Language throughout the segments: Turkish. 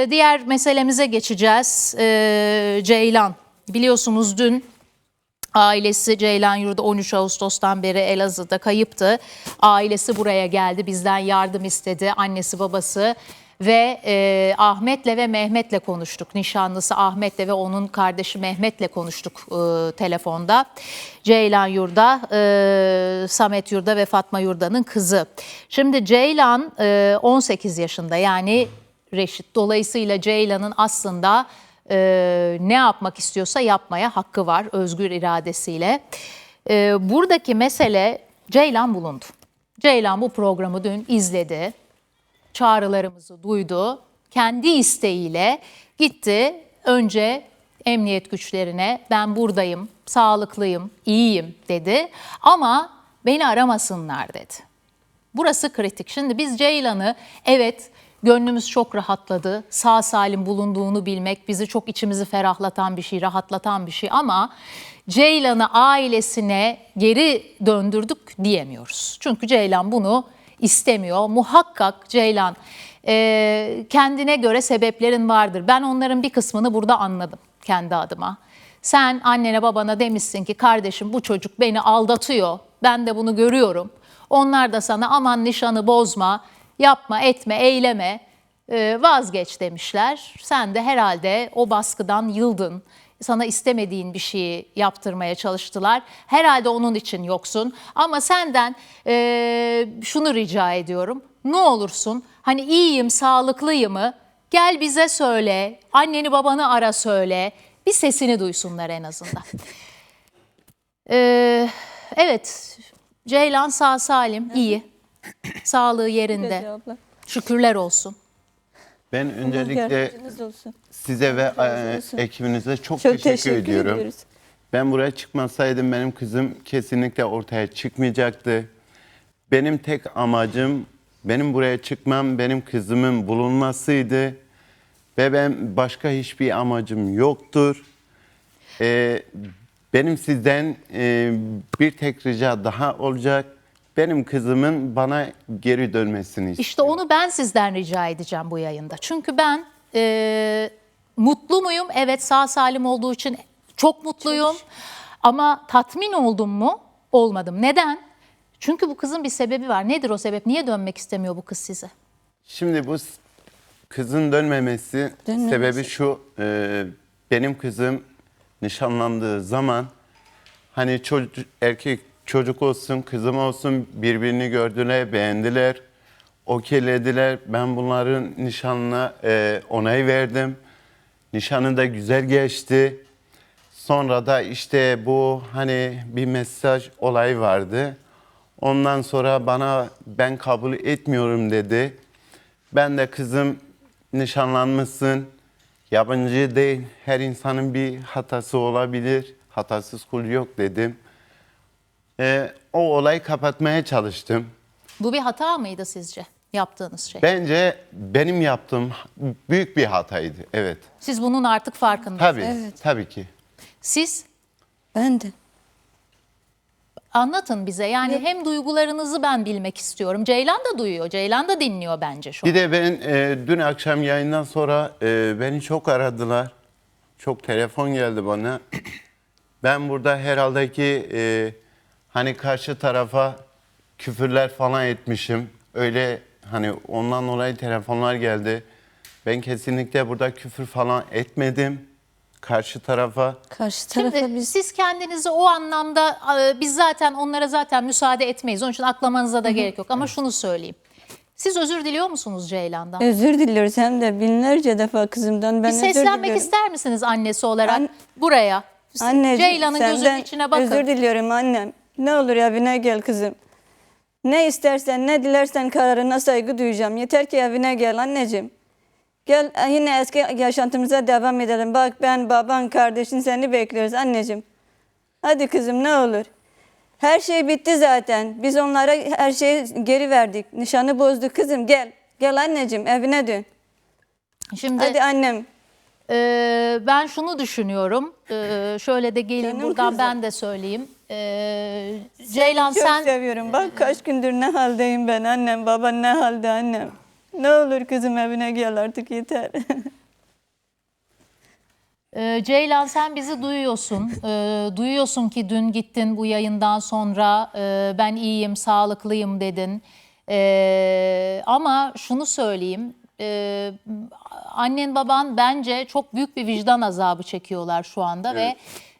e, diğer meselemize geçeceğiz. E, Ceylan. Biliyorsunuz dün ailesi Ceylan Yurdu 13 Ağustos'tan beri Elazığ'da kayıptı. Ailesi buraya geldi. Bizden yardım istedi. Annesi babası ve e, Ahmet'le ve Mehmet'le konuştuk. Nişanlısı Ahmet'le ve onun kardeşi Mehmet'le konuştuk e, telefonda. Ceylan Yurda, e, Samet Yurda ve Fatma Yurda'nın kızı. Şimdi Ceylan e, 18 yaşında yani Reşit. Dolayısıyla Ceylan'ın aslında e, ne yapmak istiyorsa yapmaya hakkı var özgür iradesiyle. E, buradaki mesele Ceylan bulundu. Ceylan bu programı dün izledi. Çağrılarımızı duydu. Kendi isteğiyle gitti. Önce emniyet güçlerine ben buradayım, sağlıklıyım, iyiyim dedi. Ama beni aramasınlar dedi. Burası kritik. Şimdi biz Ceylan'ı evet gönlümüz çok rahatladı. Sağ salim bulunduğunu bilmek bizi çok içimizi ferahlatan bir şey, rahatlatan bir şey ama Ceylan'ı ailesine geri döndürdük diyemiyoruz. Çünkü Ceylan bunu istemiyor. Muhakkak Ceylan e, kendine göre sebeplerin vardır. Ben onların bir kısmını burada anladım kendi adıma. Sen annene babana demişsin ki kardeşim bu çocuk beni aldatıyor. Ben de bunu görüyorum. Onlar da sana aman nişanı bozma, yapma, etme, eyleme, e, vazgeç demişler. Sen de herhalde o baskıdan yıldın. Sana istemediğin bir şeyi yaptırmaya çalıştılar. Herhalde onun için yoksun. Ama senden e, şunu rica ediyorum. Ne olursun hani iyiyim, sağlıklıyımı gel bize söyle. Anneni babanı ara söyle. Bir sesini duysunlar en azından. Ee, evet, Ceylan sağ salim, iyi. Sağlığı yerinde. Şükürler olsun. Ben öncelikle size ve e, ekibinize çok, Çok teşekkür, teşekkür ediyorum. ediyoruz. Ben buraya çıkmasaydım benim kızım kesinlikle ortaya çıkmayacaktı. Benim tek amacım benim buraya çıkmam benim kızımın bulunmasıydı. Ve ben başka hiçbir amacım yoktur. Ee, benim sizden e, bir tek rica daha olacak. Benim kızımın bana geri dönmesini İşte istiyorum. onu ben sizden rica edeceğim bu yayında. Çünkü ben e, mutlu muyum? Evet sağ salim olduğu için çok mutluyum. Ama tatmin oldum mu? Olmadım. Neden? Çünkü bu kızın bir sebebi var. Nedir o sebep? Niye dönmek istemiyor bu kız size? Şimdi bu s- kızın dönmemesi, Dönmemesi. sebebi şu. e, benim kızım nişanlandığı zaman hani çocuk erkek çocuk olsun, kızım olsun birbirini gördüler, beğendiler. Okeylediler. Ben bunların nişanına e, onay verdim. Nişanı da güzel geçti. Sonra da işte bu hani bir mesaj olayı vardı. Ondan sonra bana ben kabul etmiyorum dedi. Ben de kızım nişanlanmışsın. Yabancı değil. Her insanın bir hatası olabilir. Hatasız kul yok dedim. Ee, o olayı kapatmaya çalıştım. Bu bir hata mıydı sizce yaptığınız şey? Bence benim yaptığım büyük bir hataydı. Evet. Siz bunun artık farkındasınız. Tabii. Evet. Tabii ki. Siz Ben de. anlatın bize. Yani hem duygularınızı ben bilmek istiyorum. Ceylan da duyuyor. Ceylan da dinliyor bence şu an. Bir de ben e, dün akşam yayından sonra e, beni çok aradılar. Çok telefon geldi bana. Ben burada herhalde ki e, hani karşı tarafa küfürler falan etmişim. Öyle hani ondan dolayı telefonlar geldi. Ben kesinlikle burada küfür falan etmedim karşı tarafa. Karşı tarafa Şimdi biz siz kendinizi o anlamda e, biz zaten onlara zaten müsaade etmeyiz. Onun için aklamanıza da gerek yok. Ama şunu söyleyeyim. Siz özür diliyor musunuz Ceylan'dan? özür diliyoruz hem de binlerce defa kızımdan ben Bir özür seslenmek diliyorum. ister misiniz annesi olarak An- buraya? Anneciğim, Ceylan'ın gözünün senden içine bakın. Özür diliyorum annem. Ne olur evine gel kızım. Ne istersen ne dilersen kararına saygı duyacağım. Yeter ki evine gel anneciğim. Gel e, yine eski yaşantımıza devam edelim. Bak ben baban kardeşin seni bekliyoruz anneciğim. Hadi kızım ne olur. Her şey bitti zaten. Biz onlara her şeyi geri verdik. Nişanı bozduk kızım gel. Gel anneciğim evine dön. Şimdi Hadi annem. E, ben şunu düşünüyorum. E, şöyle de gelin Canım buradan kızım. ben de söyleyeyim. E, Ceylan Çok sen seviyorum. Bak kaç gündür ne haldeyim ben annem. Baban ne halde annem. Ne olur kızım evine gel artık yeter. Ee, Ceylan sen bizi duyuyorsun. Ee, duyuyorsun ki dün gittin bu yayından sonra e, ben iyiyim, sağlıklıyım dedin. Ee, ama şunu söyleyeyim. E, annen baban bence çok büyük bir vicdan azabı çekiyorlar şu anda ve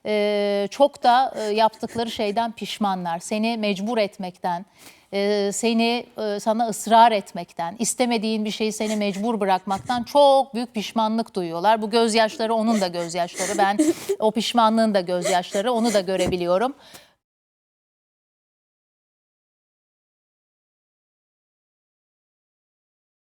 e, çok da e, yaptıkları şeyden pişmanlar. Seni mecbur etmekten, e, seni e, sana ısrar etmekten, istemediğin bir şeyi seni mecbur bırakmaktan çok büyük pişmanlık duyuyorlar. Bu gözyaşları onun da gözyaşları. Ben o pişmanlığın da gözyaşları onu da görebiliyorum.